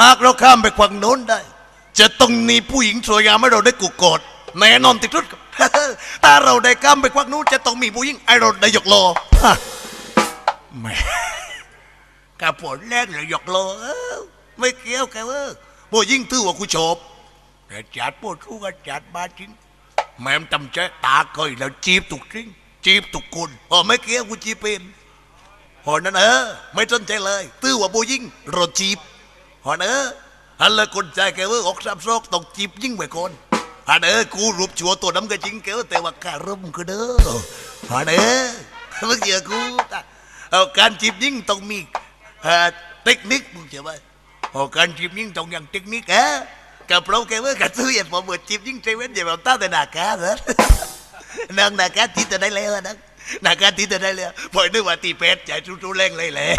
หากเราข้ามไปฝั่งโน้นได้ จะต้องมีผู้หญิงสวยงามให้เราได้กุกกอดแน่นอนติดรุดถ้าเราได้ข้ามไปฝั่งนู้นจะต้องมีผู้หญิงให้เราได้หยอกล้อฮะแม่กับผลแรกเลยหยอกล้อเออไม่เกี่ยวกันเออผู้หญิงถือว่ากูชอบแต่จัดปวดรู้กันจัดมาจริงแม่จำใจตาเคยแล้วจีบตุกจริงจีบตุกคนพอไม่เกี่ยวกูจีบเป็นหอนั้นเออไม่สนใจเลย ตื้อว่าผู้หญิงรถจีบ หอนเออฮันเลคนใจแกว่าออกสับซอกต้องจีบยิ่งไปคนฮันเออกูรูปชัวตัวน้ำก็จริงแกว่าแต่ว่าการ่มก็เด้อฮอนเออมึงเจอกูเอาการจีบยิ่งต้องมีเทคนิคมึงเชื่อไหมเอาการจีบยิ่งต้องอย่างเทคนิคเออกับเราแกว่ากระซื้ออย่างผมเปิดจีบยิ่งเซเวนอย่าแบบต้าแต่หน้ากาเหรอนางหน้ากาตีแต่ได้แล้วอะหน้ากาตีแต่ได้แล้วพอยนึกว่าตีเป็ดใจจุ้ๆแรงเลยแหล้ว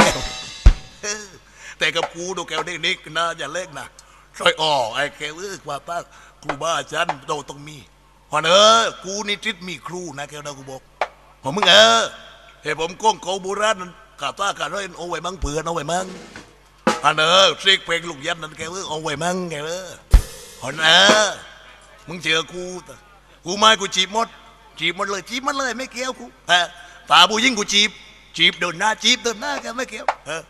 แต่กับกูดูแกวนี่นิกนะอย่าเล่นนะช่วยอ๋อไอ้แกเออว่าป้าครูบ้าฉันโตต้องมีพอนเออกูนี่จิตมีครูนะแกนะกูบอกผมมึงเออเฮ้ผมก้องเขาโบราณนั่นกาตากาเรนเอาไว้มั่งเผื่อนเอาไว้มั่งอันเออซิกเพลงลูกยันนั่นแกเออเอาไว้มั่งแกเออพอนเออมึงเจอกูต่กูไม่กูจีบมด จีบมดเลยจีบมันเลยไม่เกี่ยวกูฮะตาผู้ยิ่งกูจีบจีบเดินหน้าจีบเดินหน้าแกไม่เกี่ยวเออ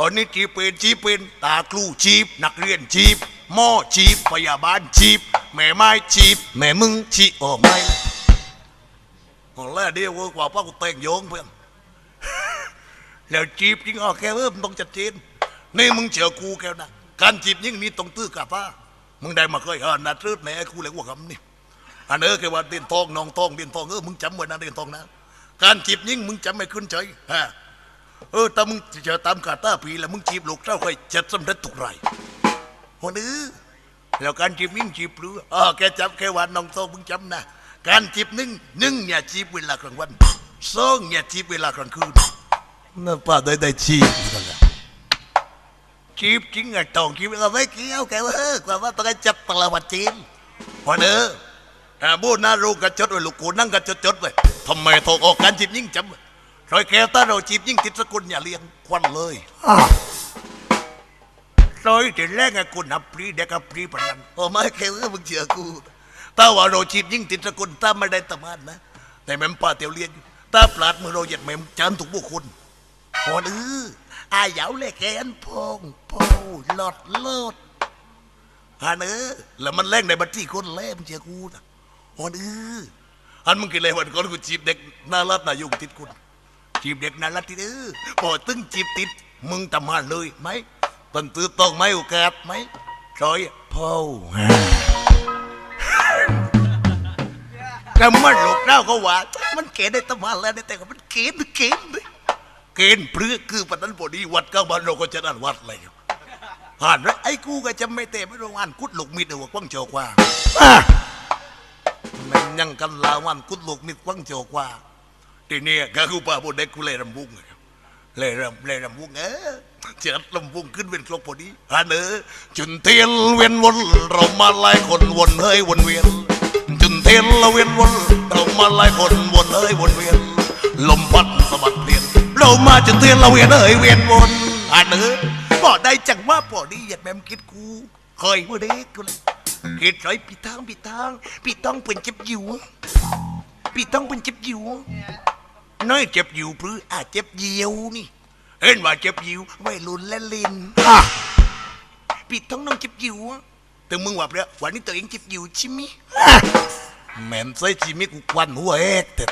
คนนี้จีบเป็นจีบเป็นตาครูจีบนักเรียนจีบหม้อจีบพยาบาลจีบแม่ไม้จีบแม่มึงจีบโอ้ไม่ละคนแรกเดียวกว่าพ่อกูแต่งโยงเพื่อนแล้วจีบจริงอ๋อแกเออมันต้องจัดเจนนี่มึงเจอกูแกนะการจีบยิ่งนี้ต้องตื้อกาป้ามึงได้มาเคยเออนาทืดแม่กูเลยว่าคำนี่อันเออแกว่าเดินทองน้องทองเดินทองเออมึงจำไว้นะเดินทองนะการจีบยิ่งมึงจำไม่ขึ้นใจฮะ เออต่มึงเจอตามกาตาปีแล้วมึงจีบลูกเจ้าค่อยจะสำเร็จทุกไรคนนี้แล้วการจีบนิ่งจีบหรืออ๋อแกจำแค่วันน้องโตมึงจำนะ การจีบนึ่งนึ่งเนี่ยจีบเวลากลางวันสองเนี่ยจีบเวลากลางคืนนั่นป้าได้ได้จีบนั่นแหละจีบจริงไงตองจีบเราไม่เกี่ยวแกว่าเออกว่าว่าต้องให้จับตลอดจีนพอเด้ออ่าบูน่ารู้กันจดไว้ลูกกูนั่งกันจดจดไว้ทำไมโทรออกการจีบยิ่งจำ รอยแก้วถ้าเราจีบยิ่งติดสกุลอย่าเลี้ยงควันเลยรอยที่แรกไอ้คุณนับปรีเด็กกับปรีปนันโอ้ไม่แค่ว่ามึงเชื่อกูถ้าว่าเราจีบยิ่งติดสกุลถ้าไม่ได้ตะมานนะ แต่แม่มป้าเตียวเลี้ยงอยู่ถ้าปลาดมือเราเหยียดแม่มจานถูกบุคคลพอดื้ออายเหยาเลยแกนพองพอหลอดเลิศฮาเนอแล้วมันแรงในบัตรที่คนแรกมึงเชื่อกูนะพอดื้ออันมึงกินอะไรวันก่อนกูจีบเด็กน่ารักน่ายุ่งติดคุณ จีบเด็กน่ารักทีเด้อพอตึงจีบติด มึงทำมาเลยไหมตันตื้อต้องไหมโอกาสไหมซอยพ่อก็มันหลกเล่าก็ว่า มันเกณฑ์ได้ตำมาแล้วแต่ก็มันเกณฑ์เกณฑ์เลยเกณฑ์เพื่อคือปัจจุบันนี้วัดก็บ้านเราก็จะนั่นวัดอะไรอยู่อ่านแล้วไอ้กูก็จะไม่เตะไม่โรงงานกุดหลกมิดเอากว้างโจกว่าม่งยังกันลาวันกุดหลกมิดกว้างโจกว่า ทีนี้ก็คือป้าบุเด็กกูเลยรำบุ้งเลยรำเลยรำบุ้งเออเจัดรำบุ้งขึ้นเป็นครบพอดีฮันเออจุนเทียนเวียนวนเรามาไล่คนวนเฮ้ยวนเวียนจุนเทียนเราเวียนวนเรามาไล่คนวนเฮ้ยวนเวียนลมพัดสะบัดเปลี่ยนเรามาจุนเทียนเราเวียนเฮ้ยเวียนวนฮันเออบ่ได้จังว่าพอดีอย่าแม่มคิดกูเคยว่าเด็กกูเลยคิดไรปีทางปีทางปีต้องเป็นเจ็บอยู่ปีต้องเป็นเจ็บอยู่ น้อยเจ็บอยู่หรืออาจเจ็บเยียวนี่ เห็นว่าเจ็บยิวไม่รุนและลินอะปิดท้องน้องเจ็บยิวอะแต่มึงว่าเปล่าวันนี้ตัวเองเจ็บยิวใช่ไหมอะแม่นใส่ชีมิกูควันหัวเอกแต่